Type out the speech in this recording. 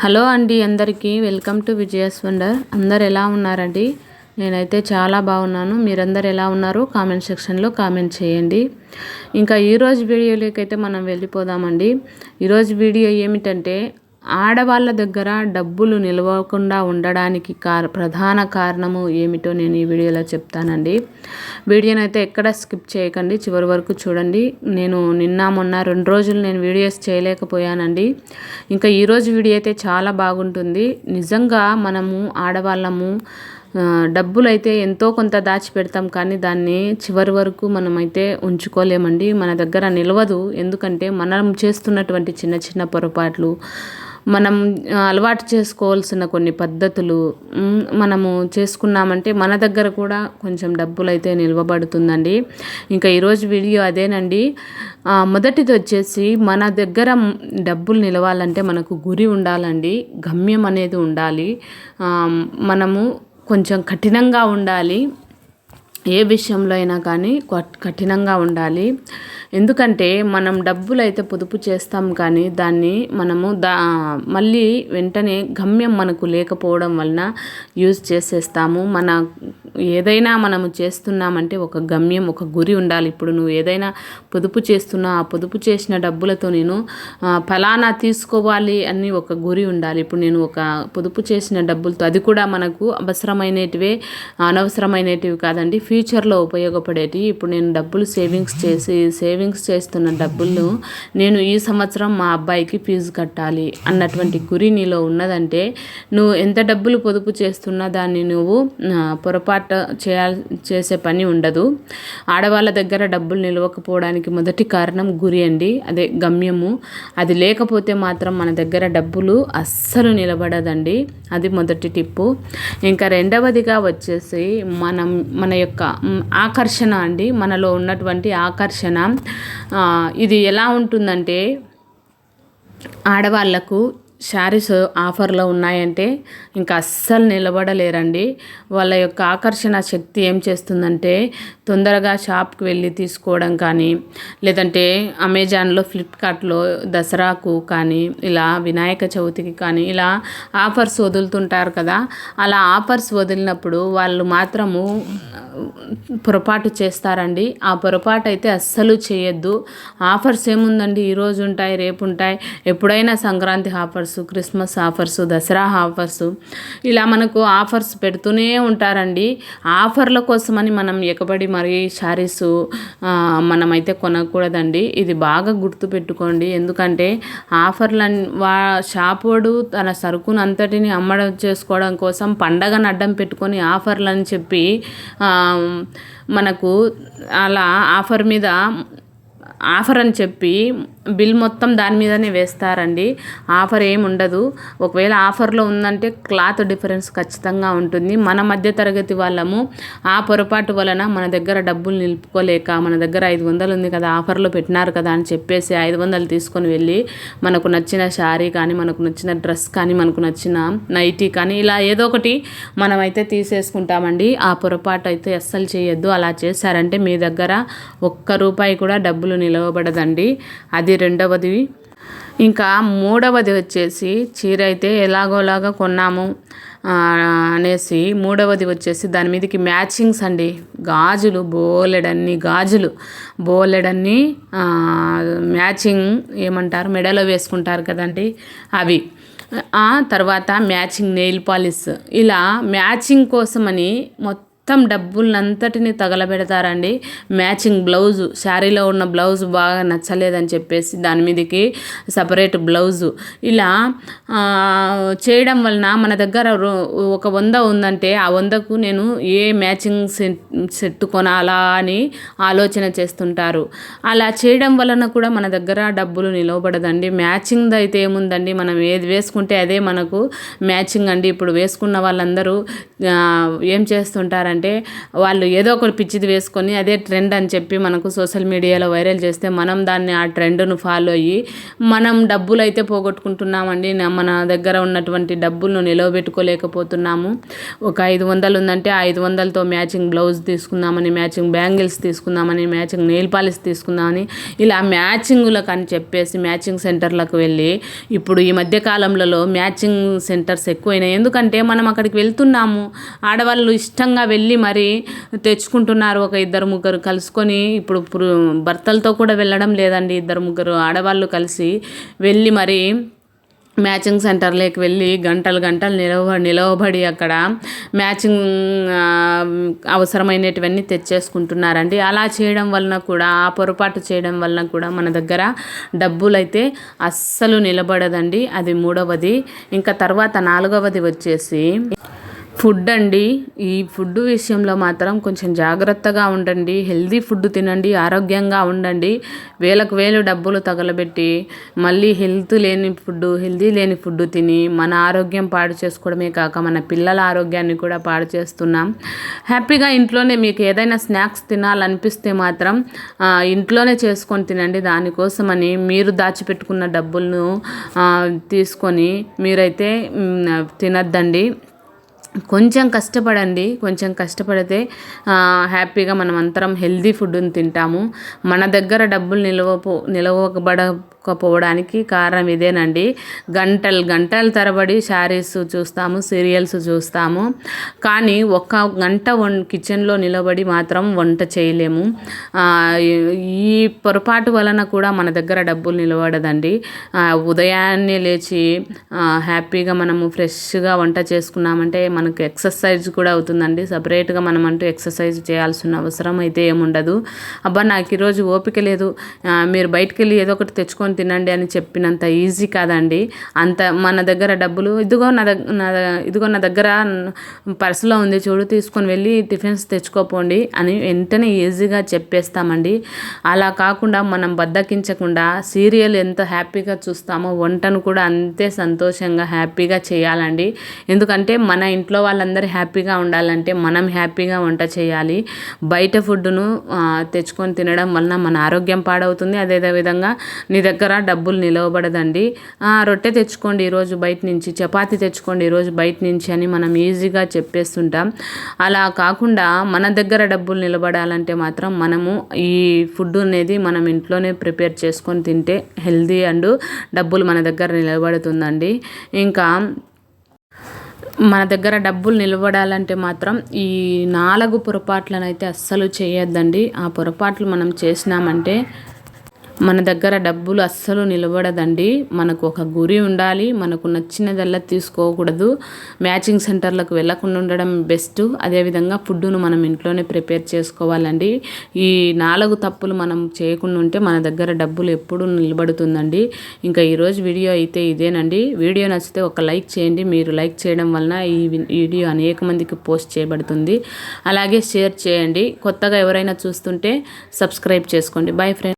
Hello అండి అందరికీ. Welcome to Vijaya's wonder. అందరు ఎలా ఉన్నారండి? నేనైతే చాలా బాగున్నాను. మీరందరు ఎలా ఉన్నారు? కామెంట్ సెక్షన్లో కామెంట్ చేయండి. ఇంకా ఈరోజు వీడియోలోకి అయితే మనం వెళ్ళిపోదామండి. ఈరోజు వీడియో ఏమిటంటే ఆడవాళ్ళ దగ్గర డబ్బులు నిలవకుండా ఉండడానికి కార ప్రధాన కారణము ఏమిటో నేను ఈ వీడియోలో చెప్తానండి. వీడియోని అయితే ఎక్కడ స్కిప్ చేయకండి చివరి వరకు చూడండి. నేను నిన్న మొన్న రెండు రోజులు నేను వీడియోస్ చేయలేకపోయానండి. ఇంకా ఈరోజు వీడియో అయితే చాలా బాగుంటుంది. నిజంగా మనము ఆడవాళ్ళము డబ్బులు అయితే ఎంతో కొంత దాచిపెడతాం కానీ దాన్ని చివరి వరకు మనమైతే ఉంచుకోలేమండి. మన దగ్గర నిలవదు. ఎందుకంటే మనం చేస్తున్నటువంటి చిన్న చిన్న పొరపాట్లు మనం అలవాటు చేసుకోవాల్సిన కొన్ని పద్ధతులు మనము చేసుకున్నామంటే మన దగ్గర కూడా కొంచెం డబ్బులు అయితే నిల్వబడుతుందండి. ఇంకా ఈరోజు వీడియో అదేనండి. మొదటిది వచ్చేసి మన దగ్గర డబ్బులు నిలవాలంటే మనకు గురి ఉండాలండి గమ్యం అనేది ఉండాలి. మనము కొంచెం కఠినంగా ఉండాలి. ఏ విషయంలో అయినా కానీ కఠినంగా ఉండాలి. ఎందుకంటే మనం డబ్బులు అయితే పొదుపు చేస్తాం కానీ దాన్ని మనము దా మళ్ళీ వెంటనే గమ్యం మనకు లేకపోవడం వలన యూజ్ చేసేస్తాము. మన ఏదైనా మనము చేస్తున్నామంటే ఒక గమ్యం ఒక గురి ఉండాలి. ఇప్పుడు నువ్వు ఏదైనా పొదుపు చేస్తున్నా ఆ పొదుపు చేసిన డబ్బులతో నేను ఫలానా తీసుకోవాలి అని ఒక గురి ఉండాలి. ఇప్పుడు నేను ఒక పొదుపు చేసిన డబ్బులతో అది కూడా మనకు అవసరమైనటివే అనవసరమైనటివి కాదండి ఫ్యూచర్లో ఉపయోగపడేటివి. ఇప్పుడు నేను డబ్బులు సేవింగ్స్ చేసి సేవింగ్స్ చేస్తున్న డబ్బులు నేను ఈ సంవత్సరం మా అబ్బాయికి ఫీజు కట్టాలి అన్నటువంటి గురి నీలో ఉన్నదంటే నువ్వు ఎంత డబ్బులు పొదుపు చేస్తున్నా దాన్ని నువ్వు పొరపాటు చేయాల్ చేసే పని ఉండదు. ఆడవాళ్ళ దగ్గర డబ్బులు నిలవకపోవడానికి మొదటి కారణం గురి అండి. అదే గమ్యము. అది లేకపోతే మాత్రం మన దగ్గర డబ్బులు అస్సలు నిలబడదండి. అది మొదటి టిప్పు. ఇంకా రెండవదిగా వచ్చేసి మనం మన యొక్క ఆకర్షణ అండి. మనలో ఉన్నటువంటి ఆకర్షణ. ఇది ఎలా ఉంటుందంటే ఆడవాళ్ళకు శారీస్ ఆఫర్లో ఉన్నాయంటే ఇంకా అస్సలు నిలబడలేరండి. వాళ్ళ యొక్క ఆకర్షణ శక్తి ఏం చేస్తుందంటే తొందరగా షాప్కి వెళ్ళి తీసుకోవడం కానీ లేదంటే అమెజాన్లో ఫ్లిప్కార్ట్లో దసరాకు కానీ ఇలా వినాయక చవితికి కానీ ఇలా ఆఫర్స్ వదులుతుంటారు కదా. అలా ఆఫర్స్ వదిలినప్పుడు వాళ్ళు మాత్రము పొరపాటు చేస్తారండి. ఆ పొరపాటు అయితే అస్సలు చేయొద్దు. ఆఫర్స్ ఏముందండి? ఈరోజు ఉంటాయి రేపు ఉంటాయి. ఎప్పుడైనా Sankranti offers Christmas offers Dasara offers ఇలా మనకు ఆఫర్స్ పెడుతూనే ఉంటారండి. ఆఫర్ల కోసమని మనం ఎకబడి మరి శారీస్ మనమైతే కొనకూడదండి. ఇది బాగా గుర్తుపెట్టుకోండి ఎందుకంటే ఆఫర్ల వా షాపోడు తన సరుకును అంతటిని అమ్మడం చేసుకోవడం కోసం పండగను అడ్డం పెట్టుకొని ఆఫర్లని చెప్పి మనకు అలా ఆఫర్ మీద ఆఫర్ అని చెప్పి బిల్ మొత్తం దాని మీదనే వేస్తారండి. ఆఫర్ ఏమి ఉండదు. ఒకవేళ ఆఫర్లో ఉందంటే క్లాత్ డిఫరెన్స్ ఖచ్చితంగా ఉంటుంది. మన మధ్య తరగతి వాళ్ళము ఆ పొరపాటు వలన మన దగ్గర డబ్బులు నిలుపుకోలేక మన దగ్గర ఐదు వందలు ఉంది కదా ఆఫర్లో పెట్టినారు కదా అని చెప్పేసి ఐదు వందలు తీసుకొని వెళ్ళి మనకు నచ్చిన శారీ కానీ మనకు నచ్చిన డ్రెస్ కానీ మనకు నచ్చిన నైటీ కానీ ఇలా ఏదో ఒకటి మనమైతే తీసేసుకుంటామండి. ఆ పొరపాటు అయితే అస్సలు చేయొద్దు. అలా చేశారంటే మీ దగ్గర ఒక్క రూపాయి కూడా డబ్బులు నిలవబడదండి. అది రెండవది. ఇంకా మూడవది వచ్చేసి చీర అయితే ఎలాగోలాగా కొన్నాము అనేసి మూడవది వచ్చేసి దాని మీదకి మ్యాచింగ్స్ అండి. గాజులు బోలెడన్ని గాజులు బోలెడన్ని మ్యాచింగ్ ఏమంటారు మెడలో వేసుకుంటారు కదండి అవి. తర్వాత మ్యాచింగ్ నెయిల్ పాలిష్. ఇలా మ్యాచింగ్ కోసమని మొత్తం మొత్తం డబ్బులంతటిని తగలబెడతారండి. మ్యాచింగ్ బ్లౌజు శారీలో ఉన్న బ్లౌజ్ బాగా నచ్చలేదని చెప్పేసి దాని మీదకి సపరేట్ బ్లౌజు. ఇలా చేయడం వలన మన దగ్గర ఒక వంద ఉందంటే ఆ వందకు నేను ఏ మ్యాచింగ్ సెట్ కొనాలా అని ఆలోచన చేస్తుంటారు. అలా చేయడం వలన కూడా మన దగ్గర డబ్బులు నిలవబడదండి. మ్యాచింగ్ అయితే ఏముందండి? మనం ఏది వేసుకుంటే అదే మనకు మ్యాచింగ్ అండి. ఇప్పుడు వేసుకున్న వాళ్ళందరూ ఏం చేస్తుంటారని అంటే వాళ్ళు ఏదో ఒకటి పిచ్చిది వేసుకొని అదే ట్రెండ్ అని చెప్పి మనకు సోషల్ మీడియాలో వైరల్ చేస్తే మనం దాన్ని ఆ ట్రెండ్ను ఫాలో అయ్యి మనం డబ్బులు అయితే పోగొట్టుకుంటున్నామండి మన దగ్గర ఉన్నటువంటి డబ్బులను నిలవబెట్టుకోలేకపోతున్నాము. ఒక ఐదు వందలు ఉందంటే ఆ ఐదు వందలతో మ్యాచింగ్ బ్లౌజ్ తీసుకుందామని మ్యాచింగ్ బ్యాంగిల్స్ తీసుకుందామని మ్యాచింగ్ నెయిల్ పాలిష్ తీసుకుందామని ఇలా మ్యాచింగులకు అని చెప్పేసి మ్యాచింగ్ సెంటర్లకు వెళ్ళి ఇప్పుడు ఈ మధ్య కాలంలో మ్యాచింగ్ సెంటర్స్ ఎక్కువైనాయి. ఎందుకంటే మనం అక్కడికి వెళ్తున్నాము. ఆడవాళ్ళు ఇష్టంగా వెళ్ళి వెళ్ళి మరి తెచ్చుకుంటున్నారు ఒక ఇద్దరు ముగ్గురు కలుసుకొని. ఇప్పుడు భర్తలతో కూడా వెళ్ళడం లేదండి ఇద్దరు ముగ్గురు ఆడవాళ్ళు కలిసి వెళ్ళి మరి మ్యాచింగ్ సెంటర్లోకి వెళ్ళి గంటలు గంటలు నిలవ నిలవబడి అక్కడ మ్యాచింగ్ అవసరమైనటువన్నీ తెచ్చేసుకుంటున్నారండి. అలా చేయడం వలన కూడా ఆ పొరపాటు చేయడం వలన కూడా మన దగ్గర డబ్బులు అయితే అస్సలు నిలబడదండి. అది మూడవది. ఇంకా తర్వాత నాలుగవది వచ్చేసి ఫుడ్ అండి. ఈ ఫుడ్ విషయంలో మాత్రం కొంచెం జాగ్రత్తగా ఉండండి. హెల్దీ ఫుడ్ తినండి ఆరోగ్యంగా ఉండండి. వేలకు వేలు డబ్బులు తగలబెట్టి మళ్ళీ హెల్త్ లేని ఫుడ్ హెల్దీ లేని ఫుడ్ తిని మన ఆరోగ్యం పాడు చేసుకోవడమే కాక మన పిల్లల ఆరోగ్యాన్ని కూడా పాడు చేస్తున్నాం. హ్యాపీగా ఇంట్లోనే మీకు ఏదైనా స్నాక్స్ తినాలనిపిస్తే మాత్రం ఇంట్లోనే చేసుకొని తినండి. దానికోసమని మీరు దాచిపెట్టుకున్న డబ్బులను తీసుకొని మీరైతే తినద్దండి. కొంచెం కష్టపడండి కొంచెం కష్టపడితే హ్యాపీగా మనం అందరం హెల్దీ ఫుడ్ని తింటాము. మన దగ్గర డబ్బులు నిలవపో నిలవబడ పోవడానికి కారణం ఇదేనండి. గంటలు గంటల తరబడి శారీస్ చూస్తాము సీరియల్స్ చూస్తాము. కానీ ఒక్క గంట వన్ కిచెన్లో నిలబడి మాత్రం వంట చేయలేము. ఈ పొరపాటు వలన కూడా మన దగ్గర డబ్బులు నిలబడదండి. ఉదయాన్నే లేచి హ్యాపీగా మనము ఫ్రెష్గా వంట చేసుకున్నామంటే మనకు ఎక్సర్సైజ్ కూడా అవుతుందండి. సపరేట్గా మనం అంటూ ఎక్సర్సైజ్ చేయాల్సిన అవసరం అయితే ఏముండదు. అబ్బా నాకు ఈరోజు ఓపిక లేదు. మీరు బయటకు వెళ్ళి ఏదో ఒకటి తెచ్చుకొని తినండి అని చెప్పినంత ఈజీ కాదండి. అంత మన దగ్గర డబ్బులు ఇదిగో నా దగ్గర ఇదిగో నా దగ్గర పర్సులో ఉంది చూడు తీసుకొని వెళ్ళి టిఫిన్స్ తెచ్చుకోపోండి అని వెంటనే ఈజీగా చెప్పేస్తామండి. అలా కాకుండా మనం బద్దకించకుండా సీరియల్ ఎంత హ్యాపీగా చూస్తామో వంటను కూడా అంతే సంతోషంగా హ్యాపీగా చేయాలండి. ఎందుకంటే మన ఇంట్లో వాళ్ళందరూ హ్యాపీగా ఉండాలంటే మనం హ్యాపీగా వంట చేయాలి. బయట ఫుడ్ను తెచ్చుకొని తినడం వలన మన ఆరోగ్యం పాడవుతుంది. అదే విధంగా నీ దగ్గర దగ్గర డబ్బులు నిలవబడదండి. రొట్టె తెచ్చుకోండి ఈరోజు బయట నుంచి చపాతి తెచ్చుకోండి ఈరోజు బయట నుంచి అని మనం ఈజీగా చెప్పేస్తుంటాం. అలా కాకుండా మన దగ్గర డబ్బులు నిలబడాలంటే మాత్రం మనము ఈ ఫుడ్ అనేది మనం ఇంట్లోనే ప్రిపేర్ చేసుకొని తింటే హెల్దీ అండ్ డబ్బులు మన దగ్గర నిలబడుతుందండి. ఇంకా మన దగ్గర డబ్బులు నిలబడాలంటే మాత్రం ఈ నాలుగు పొరపాట్లనైతే అయితే అస్సలు చేయొద్దండి. ఆ పొరపాట్లు మనం చేసినామంటే మన దగ్గర డబ్బులు అస్సలు నిలబడదండి. మనకు ఒక గురి ఉండాలి. మనకు నచ్చినదల్లా తీసుకోకూడదు. మ్యాచింగ్ సెంటర్లకు వెళ్ళకుండా ఉండడం బెస్ట్. అదేవిధంగా ఫుడ్ను మనం ఇంట్లోనే ప్రిపేర్ చేసుకోవాలండి. ఈ నాలుగు తప్పులు మనం చేయకుండా ఉంటే మన దగ్గర డబ్బులు ఎప్పుడు నిలబడుతుందండి. ఇంకా ఈరోజు వీడియో అయితే ఇదేనండి. వీడియో నచ్చితే ఒక లైక్ చేయండి. మీరు లైక్ చేయడం వలన ఈ వీడియో అనేక మందికి పోస్ట్ చేయబడుతుంది. అలాగే షేర్ చేయండి. కొత్తగా ఎవరైనా చూస్తుంటే సబ్స్క్రైబ్ చేసుకోండి. Bye friend.